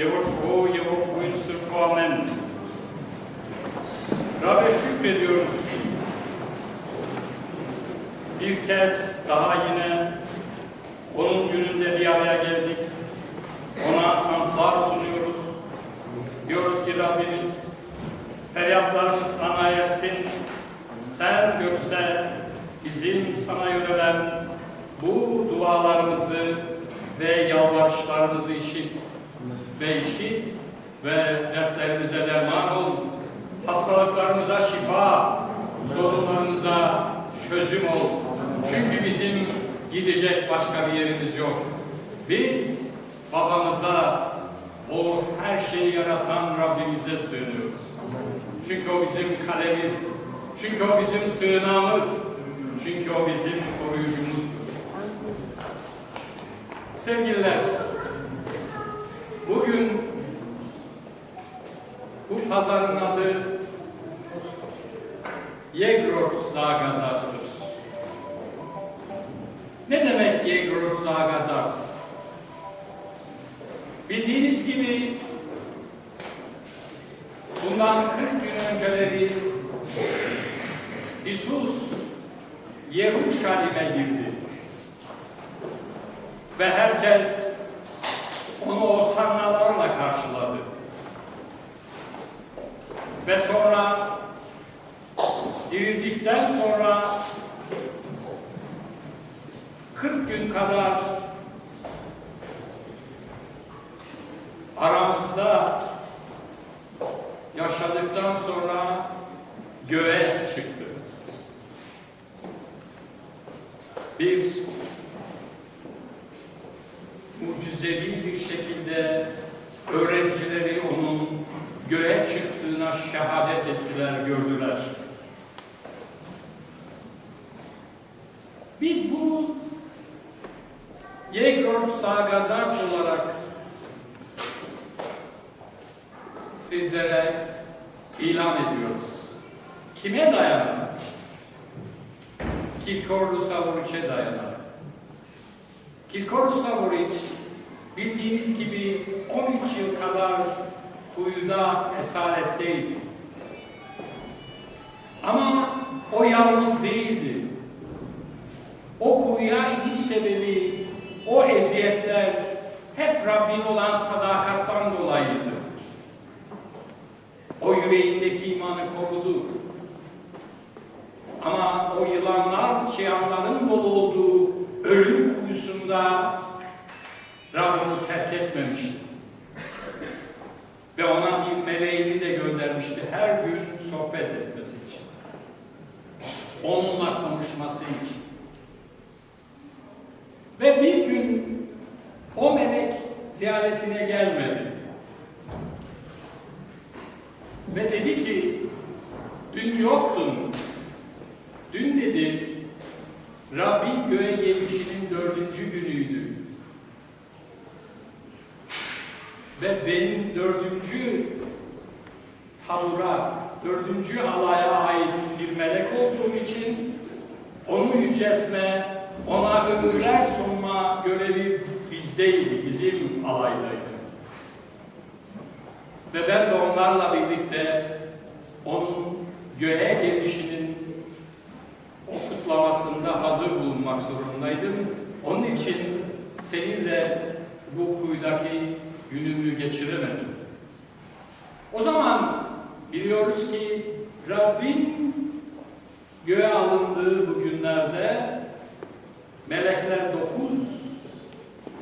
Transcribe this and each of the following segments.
Tvo, jeho kvůli srku, amen. Rabbe şükrediyoruz. Bir kez daha yine onun gününde bir araya geldik. Ona antlar sunuyoruz. Diyoruz ki Rabbimiz feryatlarımız sana ersin. Sen görse bizim sana yönelen bu dualarımızı ve yalvarışlarımızı işit ve işit ve dertlerimize derman ol. Hastalıklarımıza şifa, sorunlarımıza çözüm ol. Çünkü bizim gidecek başka bir yerimiz yok. Biz babamıza, o her şeyi yaratan Rabbimize sığınıyoruz. Çünkü o bizim kalemiz, çünkü o bizim sığınağımız, çünkü o bizim koruyucumuzdur. Sevgililer, bugün bu pazarın adı Yegrot Zagazart'tır. Ne demek Yegrot Zagazart? Bildiğiniz gibi bundan 40 gün önceleri İsus Yeruşalim'e girdi. Ve herkes onu osannalarla karşıladı. Ve sonra dirildikten sonra 40 gün kadar aramızda yaşadıktan sonra göğe çıktı. Bir mucizevi bir şekilde öğrencileri onun göğe çıktığına şehadet ettiler, gördüler. Biz bu Yegrod Sagazart olarak sizlere ilan ediyoruz. Kime dayanarak? Kilkorlu Savuriç'e dayanarak. Kilkorlu Savuriç bildiğiniz gibi 13 yıl kadar kuyuda esaretteydi. Ama o yalnız değildi. O kuyuya iniş sebebi, o eziyetler hep Rabbin olan sadakattan dolayıydı. O yüreğindeki imanı korudu. Ama o yılanlar, çıyanların bol olduğu ölüm kuyusunda Ve ona bir meleğini de göndermişti her gün sohbet etmesi için. Onunla konuşması için. Ve bir gün o melek ziyaretine gelmedi. Ve dedi ki, dün yoktun. Dün dedi, Rabbin göğe gelişinin dördüncü günüydü. Ve benim dördüncü tabura, dördüncü alaya ait bir melek olduğum için onu yüceltme, ona ömürler sunma görevi bizdeydi, bizim alaydaydı. Ve ben de onlarla birlikte onun göğe gelişinin o kutlamasında hazır bulunmak zorundaydım. Onun için seninle bu kuyudaki günümü geçiremedim. O zaman biliyoruz ki Rabbin göğe alındığı bu günlerde melekler dokuz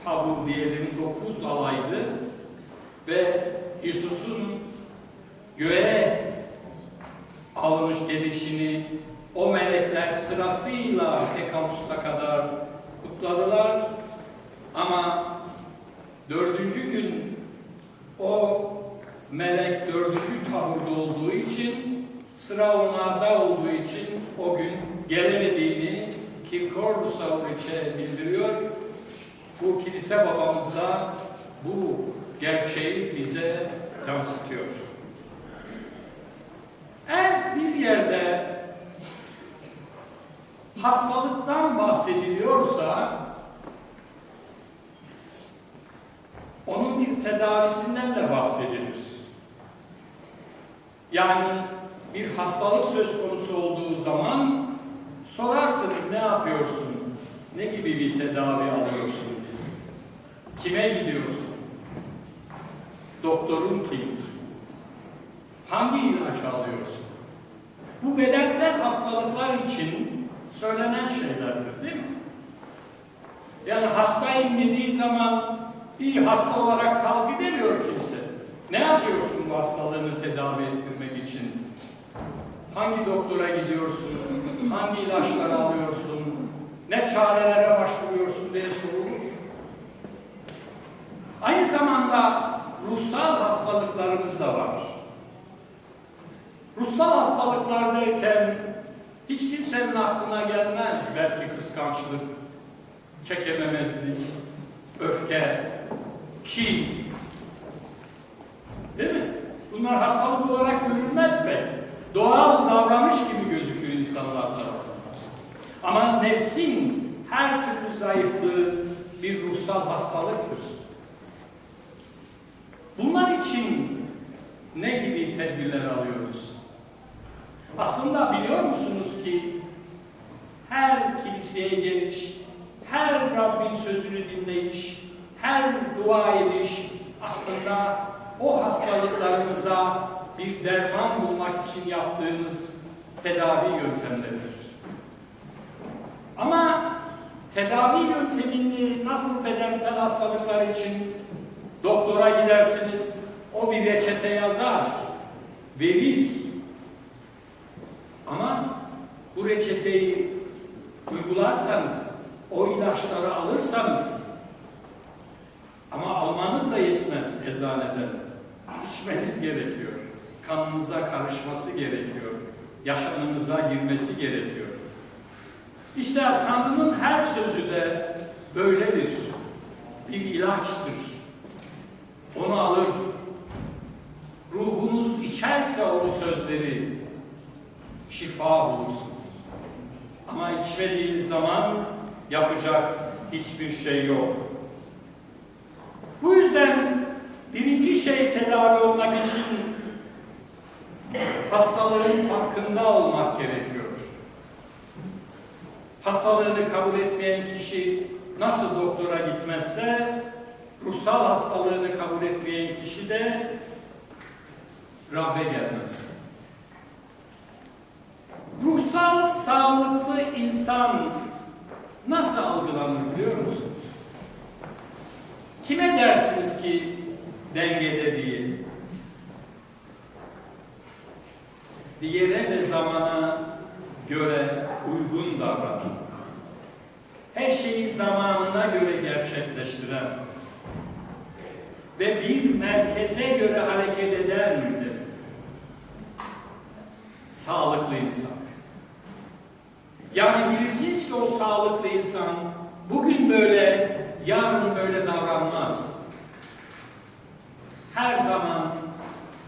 tabur diyelim dokuz alaydı ve İsus'un göğe alınış gelişini o melekler sırasıyla Tekamus'ta kadar kutladılar. Ama dördüncü gün o melek dördüncü taburda olduğu için sıra onlarda olduğu için o gün gelemediğini Kirkorlu Savriç'e bildiriyor. Bu kilise babamız da bu gerçeği bize yansıtıyor. Eğer bir yerde hastalıktan bahsediliyorsa onun bir tedavisinden de bahsedilir. Yani bir hastalık söz konusu olduğu zaman sorarsınız ne yapıyorsun? Ne gibi bir tedavi alıyorsun diye. Kime gidiyorsun? Doktorun kim? Hangi ilacı alıyorsun? Bu bedensel hastalıklar için söylenen şeylerdir değil mi? Yani hastayım dediği zaman iyi hasta olarak kal gidemiyor kimse. Ne yapıyorsun bu hastalığını tedavi ettirmek için? Hangi doktora gidiyorsun? Hangi ilaçları alıyorsun? Ne çarelere başvuruyorsun diye sorulur. Aynı zamanda ruhsal hastalıklarımız da var. Ruhsal hastalıklardayken hiç kimsenin aklına gelmez belki kıskançlık, çekememezlik, öfke, kin. Değil mi? Bunlar hastalık olarak görülmez belki. Doğal davranış gibi gözükür insanlar tarafından. Ama nefsin her türlü zayıflığı bir ruhsal hastalıktır. Bunlar için ne gibi tedbirler alıyoruz? Aslında biliyor musunuz ki her kiliseye geliş, her Rabbin sözünü dinleyiş, her dua ediş aslında o hastalıklarınıza bir derman bulmak için yaptığınız tedavi yöntemleridir. Ama tedavi yöntemini nasıl bedensel hastalıklar için doktora gidersiniz, o bir reçete yazar, verir. Ama bu reçeteyi uygularsanız, o ilaçları alırsanız ama almanız da yetmez eczaneden. İçmeniz gerekiyor. Kanınıza karışması gerekiyor. Yaşamınıza girmesi gerekiyor. İşte Tanrı'nın her sözü de böyledir. Bir ilaçtır. Onu alır. Ruhunuz içerse o sözleri şifa bulursunuz. Ama içmediğiniz zaman yapacak hiçbir şey yok. Bu yüzden tedavi olmak için hastalığın farkında olmak gerekiyor. Hastalığını kabul etmeyen kişi nasıl doktora gitmezse ruhsal hastalığını kabul etmeyen kişi de Rabbe gelmez. Ruhsal sağlıklı insan nasıl algılanır biliyor musunuz? Kime dersiniz ki dengede diye? Bir yere ve zamana göre uygun davranan, her şeyi zamanına göre gerçekleştiren ve bir merkeze göre hareket edendir. Sağlıklı insan. Yani bilirsiniz ki o sağlıklı insan bugün böyle, yarın böyle davranmaz. Her zaman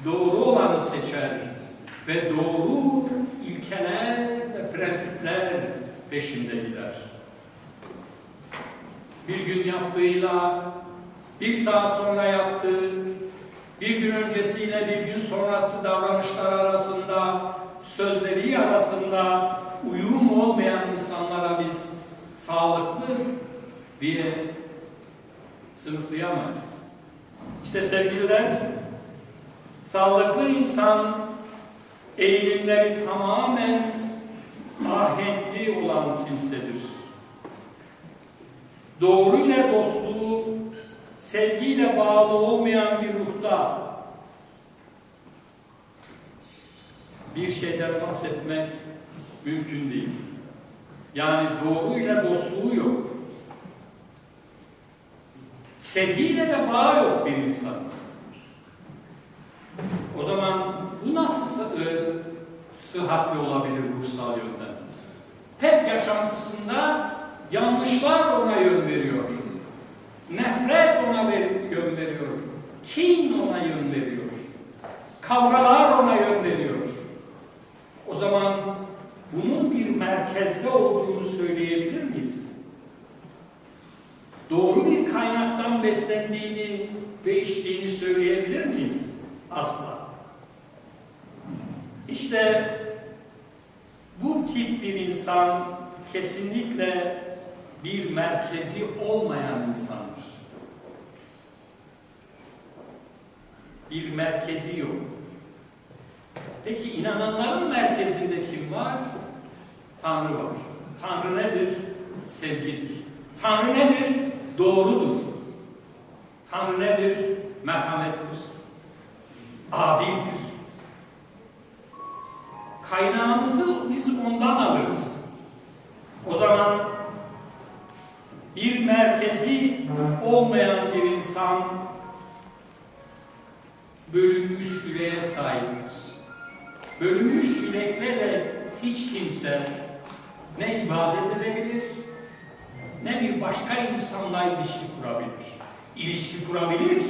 doğru olanı seçer ve doğru ilkeler ve prensipler peşinde gider. Bir gün yaptığıyla, bir saat sonra yaptığı, bir gün öncesiyle bir gün sonrası davranışlar arasında, sözleri arasında uyum olmayan insanlara biz sağlıklı diye sınıflayamayız. İşte sevgililer, sağlıklı insan eğilimleri tamamen ahenkli olan kimsedir. Doğru ile dostluğu, sevgiyle bağlı olmayan bir ruhta bir şeyden bahsetmek mümkün değil. Yani doğru ile dostluğu yok. Sevgiyle de bağ yok bir insan. O zaman bu nasıl sı- e, sıhhatli olabilir ruhsal yönden? Hep yaşantısında yanlışlar ona yön veriyor. Nefret ona ver- yön veriyor. Kin ona yön veriyor. Kavgalar ona yön veriyor. O zaman bunun bir merkezde olduğunu söyleyebilir miyiz? doğru bir kaynaktan beslendiğini ve içtiğini söyleyebilir miyiz? Asla. İşte bu tip bir insan kesinlikle bir merkezi olmayan insandır. Bir merkezi yok. Peki inananların merkezinde kim var? Tanrı var. Tanrı nedir? Sevgidir. Tanrı nedir? Doğrudur. Tanrı nedir? Merhamettir. Adildir. Kaynağımızı biz ondan alırız. O zaman bir merkezi olmayan bir insan bölünmüş yüreğe sahiptir. Bölünmüş yürekle de hiç kimse ne ibadet edebilir, ne bir başka insanla ilişki kurabilir. İlişki kurabilir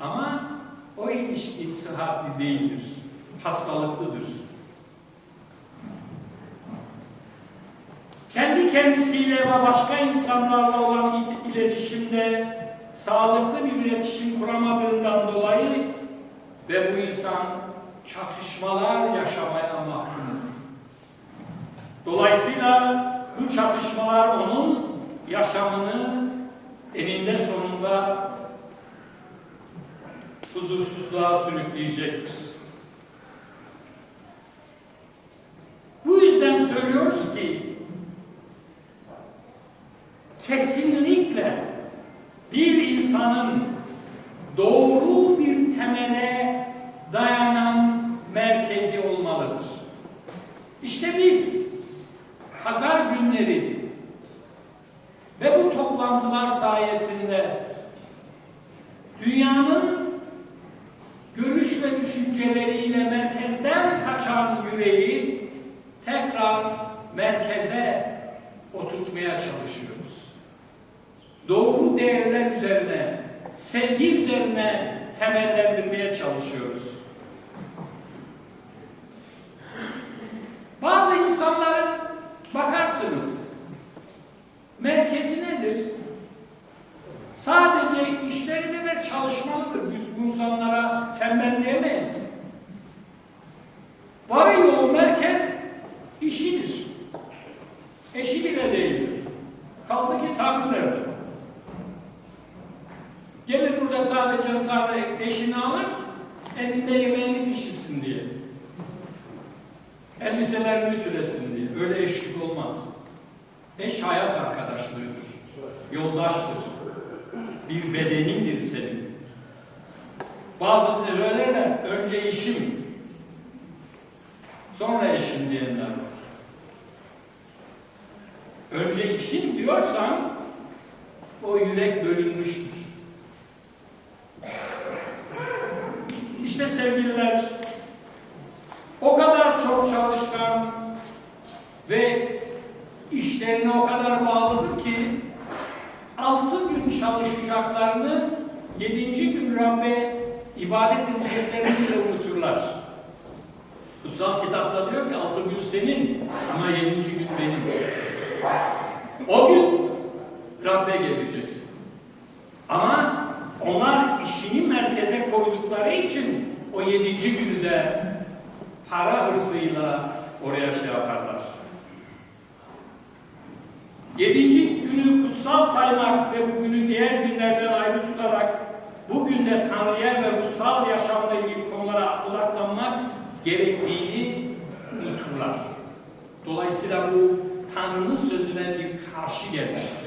ama o ilişki sıhhatli değildir, hastalıklıdır. Kendi kendisiyle ve başka insanlarla olan il- iletişimde sağlıklı bir iletişim kuramadığından dolayı ve bu insan çatışmalar yaşamaya mahkumdur. Dolayısıyla bu çatışmalar onun yaşamını eninde sonunda huzursuzluğa sürükleyecektir. Bu yüzden söylüyoruz ki kesinlikle bir insanın doğru bir temele dayanan merkezi olmalıdır. İşte biz pazar günleri ve bu toplantılar sayesinde dünyanın görüş ve düşünceleriyle merkezden kaçan yüreği tekrar merkeze oturtmaya çalışıyoruz. Doğru değerler üzerine, sevgi üzerine temellendirmeye çalışıyoruz. Bazı insanların bakarsınız merkezi nedir? Sadece işlerinde ve çalışmalıdır. Biz bu insanlara tembel. Varıyor o merkez işidir. Eşi bile değildir. Kaldı ki Tanrı nerede? Gelir burada sadece Tanrı eşini alır, elinde yemeğini pişirsin diye. Elbiselerini ütülesin diye. Öyle eşlik olmaz. Eş hayat arkadaşlığıdır. Yoldaştır. Bir bedenindir senin. Bazı söylerler, önce işim, sonra eşim diyenler var. Önce işin diyorsan, o yürek bölünmüştür. İşte sevgililer, o kadar çok çalışkan ve işlerine o kadar bağlıdır ki altı gün çalışacaklarını yedinci gün Rabbe ibadet edeceklerini bile unuturlar. Kutsal kitapta diyor ki altı gün senin ama yedinci gün benim. O gün Rabbe geleceksin. Ama onlar işini merkeze koydukları için o yedinci günü de para hırsıyla oraya şey yaparlar. Yedinci günü kutsal saymak ve bu günü diğer günlerden ayrı tutarak bugün de Tanrı'ya ve ruhsal yaşamla ilgili konulara odaklanmak gerektiğini unuturlar. Dolayısıyla bu Tanrı'nın sözüne bir karşı gelmektir.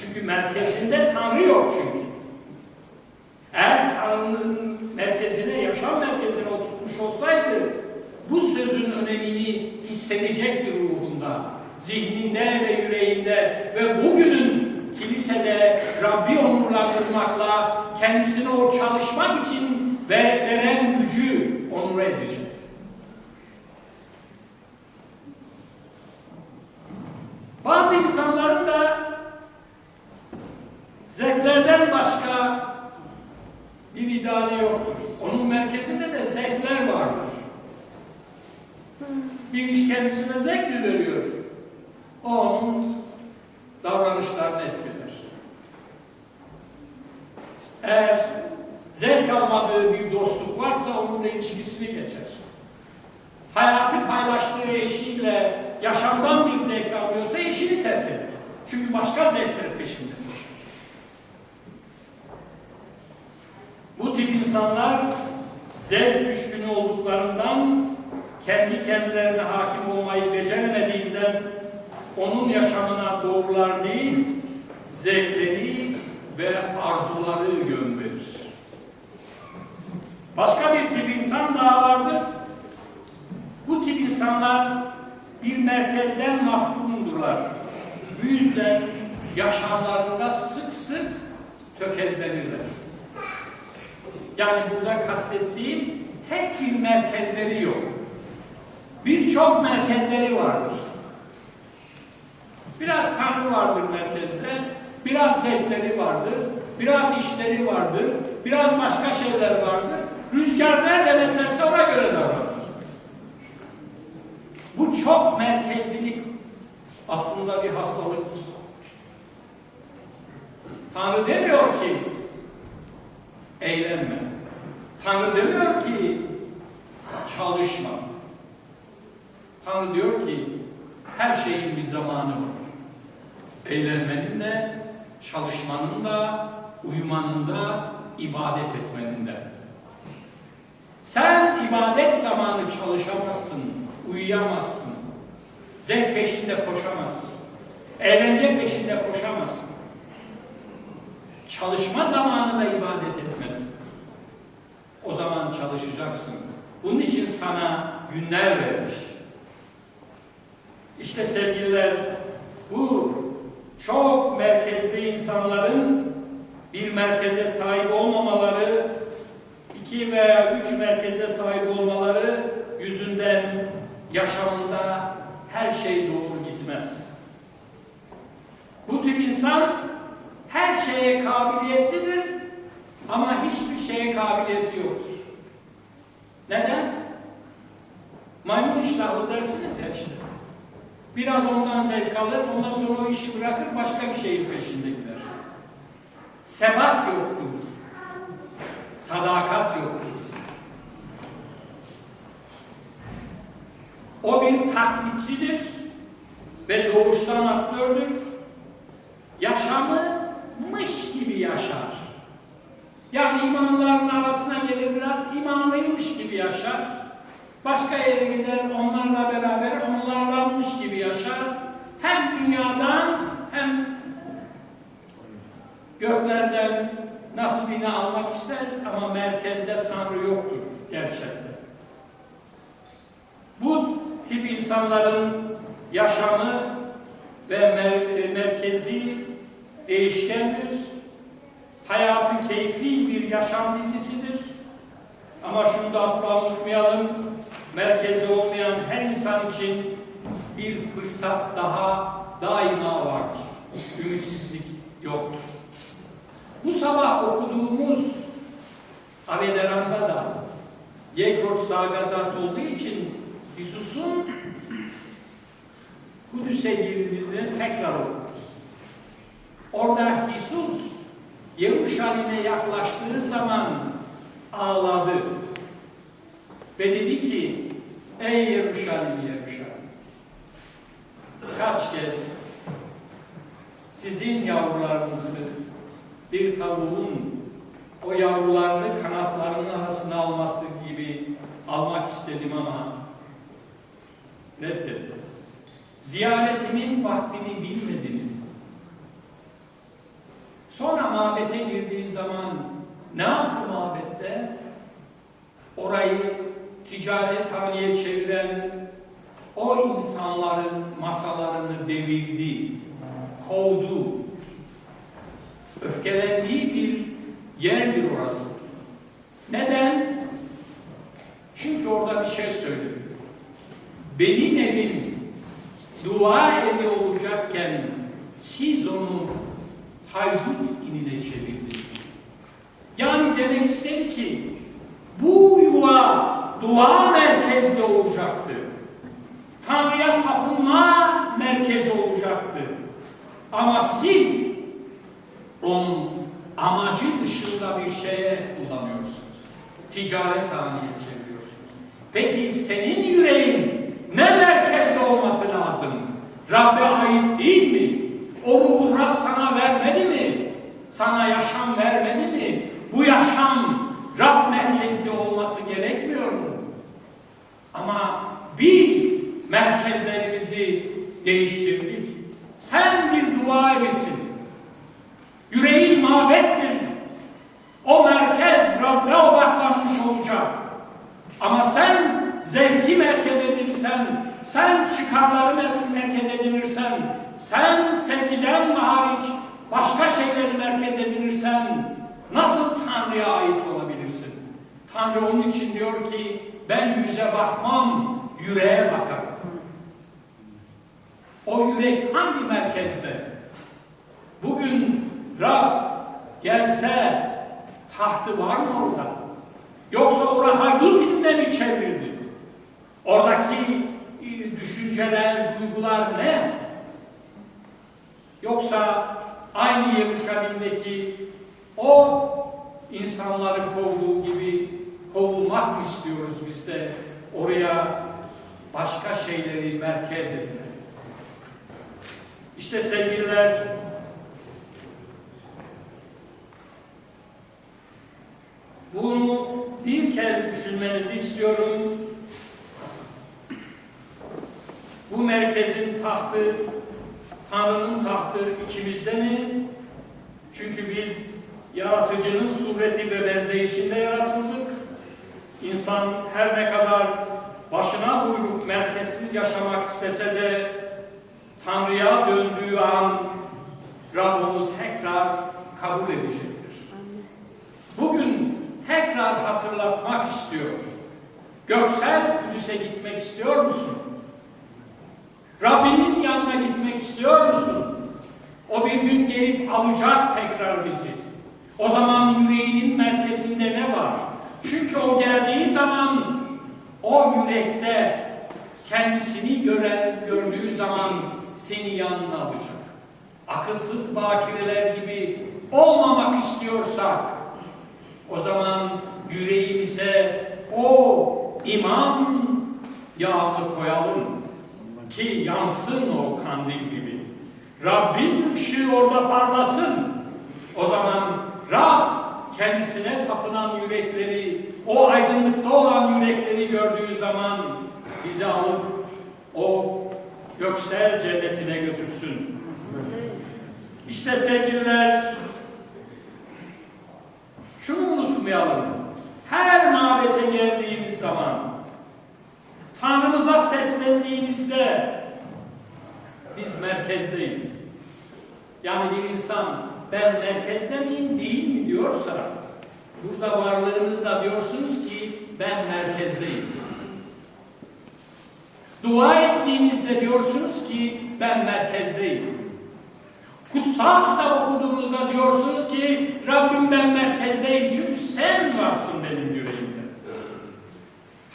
Çünkü merkezinde Tanrı yok çünkü. Eğer Tanrı'nın merkezine, yaşam merkezine oturtmuş olsaydı bu sözün önemini hissedecekti ruhunda, zihninde ve yüreğinde ve bugünün kilisede Rabbi onurlandırmakla kendisine o çalışmak için ve veren gücü onur edecekti. Bazı insanların da Zevklerden başka bir ideali yoktur. Onun merkezinde de zevkler vardır. Hmm. Bir iş kendisine zevk mi veriyor? O onun davranışlarını etkiler. Eğer zevk almadığı bir dostluk varsa onunla ilişkisini geçer. Hayatı paylaştığı eşiyle yaşamdan bir zevk almıyorsa eşini terk eder. Çünkü başka zevkler peşindedir. Bu tip insanlar zevk düşkünü olduklarından kendi kendilerine hakim olmayı beceremediğinden onun yaşamına doğrular değil, zevkleri ve arzuları yön verir. Başka bir tip insan daha vardır. Bu tip insanlar bir merkezden mahrumdurlar. Bu yüzden yaşamlarında sık sık tökezlenirler. Yani burada kastettiğim tek bir merkezleri yok. Birçok merkezleri vardır. Biraz Tanrı vardır merkezde, biraz zevkleri vardır, biraz işleri vardır, biraz başka şeyler vardır. Rüzgar nereden eserse ona göre davranır. Bu çok merkezlilik aslında bir hastalıktır. Tanrı demiyor ki eğlenme. Tanrı demiyor ki çalışma. Tanrı diyor ki her şeyin bir zamanı var. Eğlenmenin de, çalışmanın da, uyumanın da, ibadet etmenin de. Sen ibadet zamanı çalışamazsın, uyuyamazsın. Zevk peşinde koşamazsın. Eğlence peşinde koşamazsın. Çalışma zamanı da ibadet etmezsin. O zaman çalışacaksın. Bunun için sana günler vermiş. İşte sevgililer, bu çok merkezli insanların bir merkeze sahip olmamaları, iki veya üç merkeze sahip olmaları yüzünden yaşamında her şey doğru gitmez. Bu tip insan her şeye kabiliyetlidir ama hiçbir şeye kabiliyeti yoktur. Neden? Maymun iştahlı dersiniz ya işte. Biraz ondan zevk alır, ondan sonra o işi bırakır, başka bir şeyin peşinde gider. Sebat yoktur. Sadakat yoktur. O bir taklitçidir ve doğuştan aktördür. Yaşamı mış gibi yaşar. Yani imanların arasına gelir biraz imanlıymış gibi yaşar. Başka yere gider onlarla beraber onlarlanmış gibi yaşar. Hem dünyadan hem göklerden nasibini almak ister ama merkezde Tanrı yoktur gerçekten. Bu tip insanların yaşamı ve mer- merkezi değişkendir. Hayatı keyfi bir yaşam dizisidir. Ama şunu da asla unutmayalım, merkezi olmayan her insan için bir fırsat daha daima vardır. Ümitsizlik yoktur. Bu sabah okuduğumuz Avederan'da da Yegrot Sagazat olduğu için Hisus'un Kudüs'e girdiğini tekrar okuruz. Orada Hisus Yeruşalim'e yaklaştığı zaman ağladı. Ve dedi ki, ey Yeruşalim, Yeruşalim, kaç kez sizin yavrularınızı bir tavuğun o yavrularını kanatlarının arasına alması gibi almak istedim ama reddettiniz. Ziyaretimin vaktini bilmediniz. Sonra mabete girdiği zaman ne yaptı mabette? Orayı ticaret haneye çeviren o insanların masalarını devirdi, kovdu. Öfkelendiği bir yerdir orası. Neden? Çünkü orada bir şey söylüyor. Benim evim dua evi olacakken siz onu haydut inine çevirdiniz. Yani demek istedi ki bu yuva dua merkezli olacaktı. Tanrı'ya tapınma merkezi olacaktı. Ama siz onun amacı dışında bir şeye kullanıyorsunuz. Ticaret haline çeviriyorsunuz. Peki senin yüreğin ne merkezde olması lazım? Rabbe ait değil mi? O ruhu Rab sana vermedi mi? Sana yaşam vermedi mi? Bu yaşam Rab merkezli olması gerekmiyor mu? Ama biz merkezlerimizi değiştirdik. Sen bir dua evisin. Yüreğin mabettir. O merkez Rabbe odaklanmış olacak. Ama sen zevki merkez edinirsen, sen çıkarları mer- merkez edinirsen, sen sevgiden hariç başka şeyleri merkez edinirsen nasıl Tanrı'ya ait olabilirsin? Tanrı onun için diyor ki ben yüze bakmam, yüreğe bakarım. O yürek hangi merkezde? Bugün Rab gelse tahtı var mı orada? Yoksa orada haydut iline mi çevrildi? Oradaki e, düşünceler, duygular ne? Yoksa aynı Yeruşalim'deki o insanları kovduğu gibi kovulmak mı istiyoruz biz de oraya başka şeyleri merkez edinelim? İşte sevgililer bunu bir kez düşünmenizi istiyorum. Bu merkezin tahtı, Tanrı'nın tahtı içimizde mi? Çünkü biz yaratıcının sureti ve benzeyişinde yaratıldık. İnsan her ne kadar başına buyruk merkezsiz yaşamak istese de Tanrı'ya döndüğü an Rab onu tekrar kabul edecektir. Bugün tekrar hatırlatmak istiyor. Göksel Kudüs'e gitmek istiyor musun? Rabbinin yanına gitmek istiyor musun? O bir gün gelip alacak tekrar bizi. O zaman yüreğinin merkezinde ne var? Çünkü o geldiği zaman o yürekte kendisini gören, gördüğü zaman seni yanına alacak. Akılsız bakireler gibi olmamak istiyorsak o zaman yüreğimize o iman yağını koyalım ki yansın o kandil gibi. Rabbin ışığı orada parlasın. O zaman Rab kendisine tapınan yürekleri, o aydınlıkta olan yürekleri gördüğü zaman bizi alıp o göksel cennetine götürsün. İşte sevgililer, şunu unutmayalım. Her mabete geldiğimiz zaman, Tanrımıza seslendiğimizde biz merkezdeyiz. Yani bir insan ben merkezde miyim değil mi diyorsa burada varlığınızda diyorsunuz ki ben merkezdeyim. Dua ettiğinizde diyorsunuz ki ben merkezdeyim. Kutsal kitap okuduğunuzda diyorsunuz ki Rabbim ben merkezdeyim çünkü sen varsın benim yüreğimde.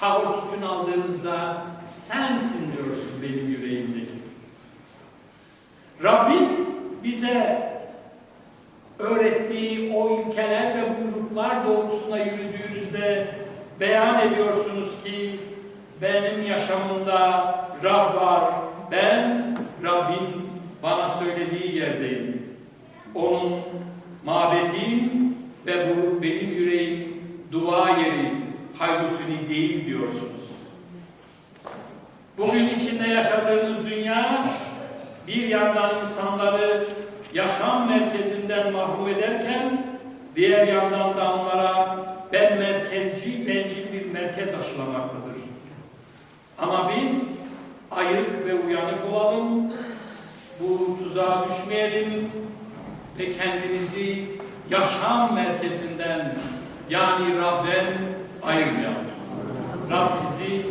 Havur tütün aldığınızda sensin diyorsun benim yüreğimdeki. Rabbim bize öğrettiği o ilkeler ve buyruklar doğrultusuna yürüdüğünüzde beyan ediyorsunuz ki benim yaşamımda Rab var. Ben Rabbin bana söylediği yerdeyim. Onun mabetiyim ve bu benim yüreğim dua yeri haydutuni değil diyorsunuz. Bugün içinde yaşadığımız dünya bir yandan insanları yaşam merkezinden mahrum ederken diğer yandan da onlara ben merkezci, bencil bir merkez aşılamaktadır. Ama biz ayık ve uyanık olalım, bu tuzağa düşmeyelim ve kendimizi yaşam merkezinden yani Rab'den ayırmayalım. Rab sizi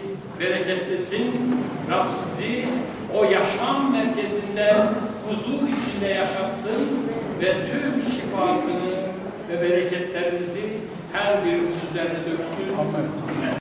bereketlesin, Rab sizi o yaşam merkezinde huzur içinde yaşatsın ve tüm şifasını ve bereketlerinizi her biriniz üzerine döksün. Amen.